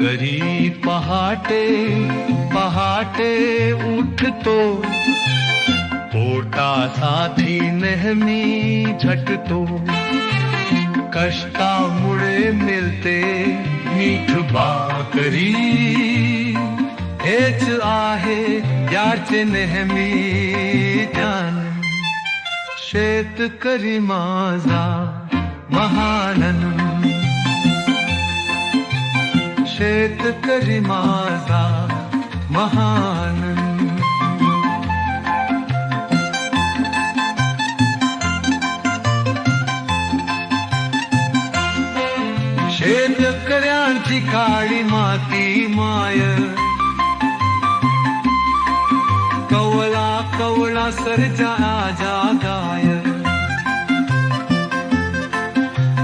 करी पहाटे पहाटे उठतो पोटा साथी उहमी झटतो कष्टा मुडे मिले मी बा हेच आहे याचे नेहमी ध्यान शेतकरी माझा महानन शेतकरी माझा महान शेतकऱ्यांची काळी माती माय. सर्जा जागाय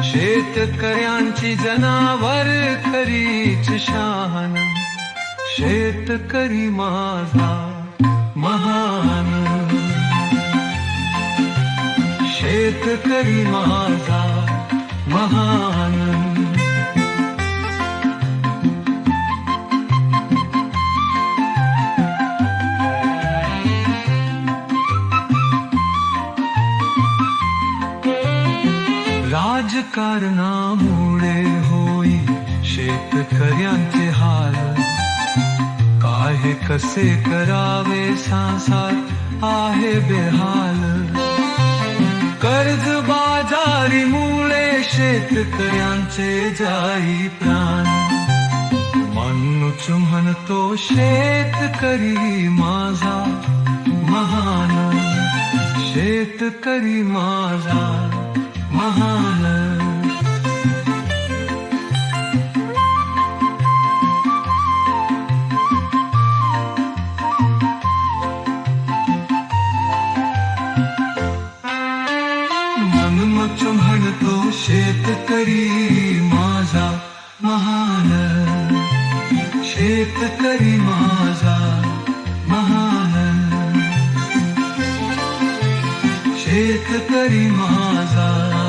शेतकऱ्यांची जनावर खरीच शान शेतकरी माझा महान। शेतकरी माझा महान राजकारणामुळे होई शेतकऱ्यांचे हाल. काय कसे करावे संसार आहे बेहाल. कर्ज बाजारीमुळे शेतकऱ्यांचे जाई प्राण. माणूस म्हणतो शेतकरी माझा महान. शेतकरी माझा महान मनमच म्हणतो शेतकरी माझा महान. शेतकरी माझा महान. शेतकरी माझा